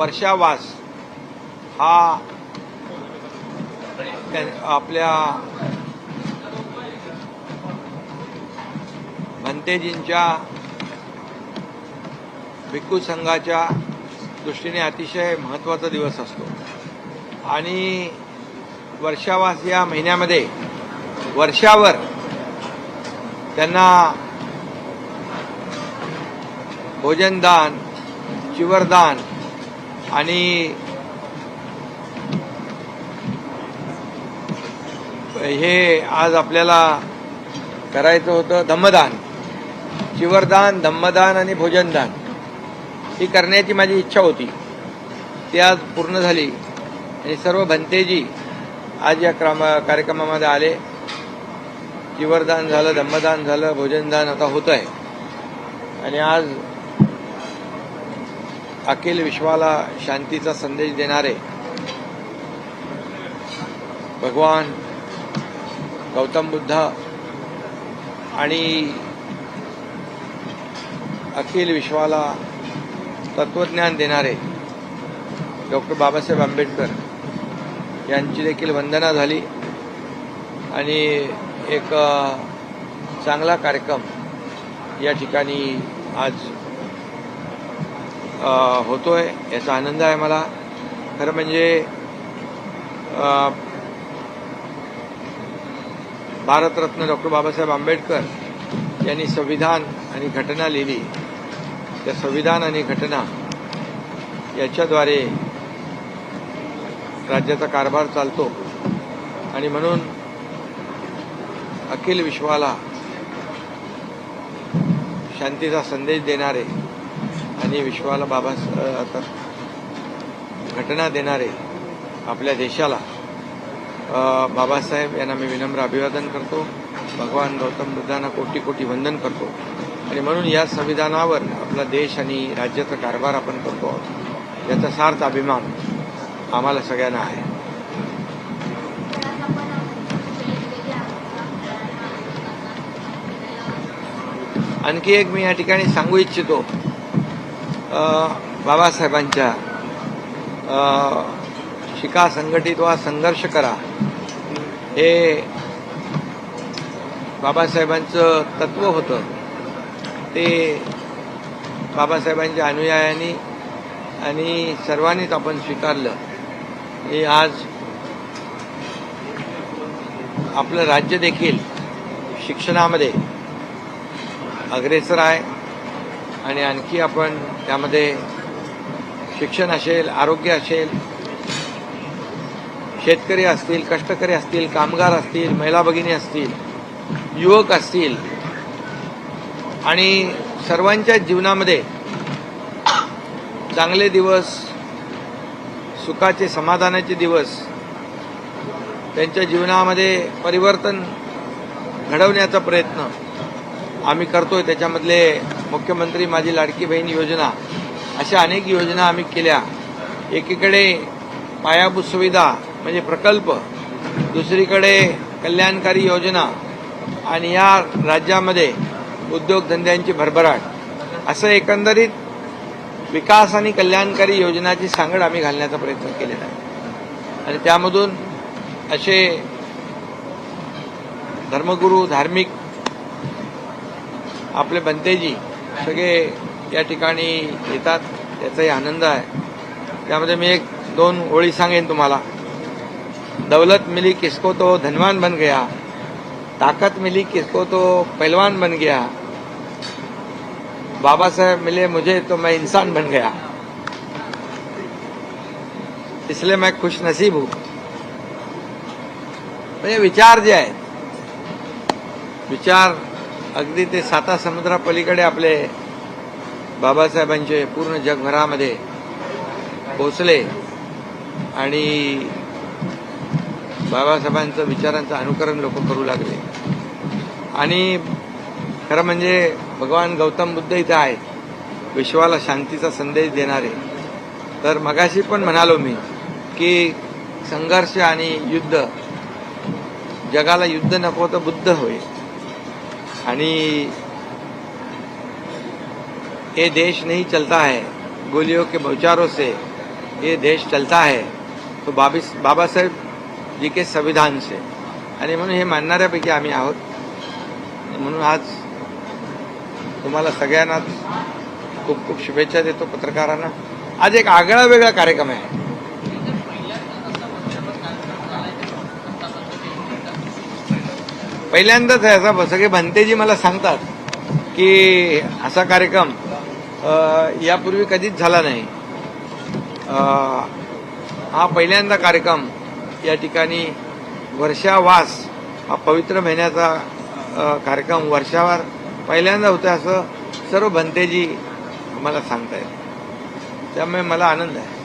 वर्षावास हा आपल्या भंतेजींच्या भिक्खू संघाच्या दृष्टीने अतिशय महत्त्वाचा दिवस असतो. आणि वर्षावास या महिन्यामध्ये वर्षावर त्यांना भोजनदान चिवरदान आणि हे आज आपल्याला करायचं होतं धम्मदान. चिवरदान धम्मदान आणि भोजनदान. ही करण्याची माझी इच्छा होती. ती आज पूर्ण झाली. आणि सर्व भंतेजी आज या क्रम कार्यक्रमामध्ये आले. चिवरदान झालं धम्मदान झालं भोजनदान आता होत आहे आणि आज अखिल विश्वाला शांतीचा संदेश देणारे भगवान गौतम बुद्ध आणि अखिल विश्वाला तत्वज्ञान देणारे डॉक्टर बाबासाहेब आंबेडकर यांची देखील वंदना झाली आणि एक चांगला कार्यक्रम या ठिकाणी आज होतो होतोय याचा आनंद आहे मला. खरं म्हणजे भारतरत्न डॉक्टर बाबासाहेब आंबेडकर यांनी संविधान आणि घटना लिहिली. त्या संविधान आणि घटना याच्याद्वारे राज्याचा कारभार चालतो. आणि म्हणून अखिल विश्वाला शांतीचा संदेश देणारे आणि विश्वाला बाबा आता घटना देणारे आपल्या देशाला बाबासाहेब यांना मी विनम्र अभिवादन करतो. भगवान गौतम बुद्धांना कोटी कोटी वंदन करतो. आणि म्हणून या संविधानावर आपला देश आणि राज्याचा कारभार आपण करतो आहोत. याचा सार्थ अभिमान आम्हाला सगळ्यांना आहे. आणखी एक मी या ठिकाणी सांगू इच्छितो. बाबासाहेबांच्या शिका संघटित वा संघर्ष करा. हे बाबासाहेबांचं तत्व होतं. ते बाबासाहेबांच्या अनुयायांनी आणि सर्वांनीच आपण स्वीकारलं. हे आज आपलं राज्य देखील शिक्षणामध्ये अग्रेसर आहे. आणि आणखी आपण त्यामध्ये शिक्षण असेल आरोग्य असेल शेतकरी असतील कष्टकरी असतील कामगार असतील महिला भगिनी असतील युवक असतील आणि सर्वांच्या जीवनामध्ये चांगले दिवस सुखाचे समाधानाचे दिवस त्यांच्या जीवनामध्ये परिवर्तन घडवण्याचा प्रयत्न आम्ही करतोय. त्याच्यामधले मुख्यमंत्री माझी लाडकी बहीण योजना अशा अनेक योजना आम्ही केल्या. एकीकडे पायाभूत सुविधा म्हणजे प्रकल्प दुसरीकडे कल्याणकारी योजना आणि या राज्यामध्ये उद्योगधंद्यांची भरभराट. असं एकंदरीत विकास आणि कल्याणकारी योजनाची सांगड आम्ही घालण्याचा प्रयत्न केलेला आहे. आणि त्यामधून असे धर्मगुरू धार्मिक आपले बनतेजी सगळे या ठिकाणी येतात. त्याचाही आनंद आहे. त्यामध्ये मी एक दोन ओळी सांगेन तुम्हाला. दौलत मिली किसको तो धनवान बन गया. ताकत मिली किसको तो पहलवान बन गया. बाबा साहेब मिले मुझे तो मैं इंसान बन गया. इसलिए मैं खुश नसीब हूं म्हणजे विचार जे आहेत. विचार अगदी ते साता समुद्रापलीकडे आपले बाबासाहेबांचे पूर्ण जगभरामध्ये पोचले आणि बाबासाहेबांचं विचारांचं अनुकरण लोक करू लागले. आणि खरं म्हणजे भगवान गौतम बुद्ध इथं आहेत विश्वाला शांतीचा संदेश देणारे. तर मगाशी पण म्हणालो मी की संघर्ष आणि युद्ध जगाला युद्ध नको तर बुद्ध होईल आणि ये देश नहीं चलता है। गोलियों के बौचारों से ये देश चलता है। तो बाबी बाबासाहेब जी के संविधान से। आणि म्हणून हे मानणाऱ्यापैकी आम्ही आहोत। म्हणून आज तुम्हाला सगळ्यांनाच खूप खूप शुभेच्छा देतो पत्रकारांना. आज एक आगळा वेगळा कार्यक्रम आहे. पहिल्यांदाच आहे असा सगळे भंतेजी मला सांगतात की असा कार्यक्रम यापूर्वी कधीच झाला नाही. हा पहिल्यांदा कार्यक्रम या ठिकाणी वर्षावास हा पवित्र महिन्याचा कार्यक्रम वर्षावर पहिल्यांदा होता असं सर्व भंतेजी मला सांगतायत. त्यामुळे मला आनंद आहे.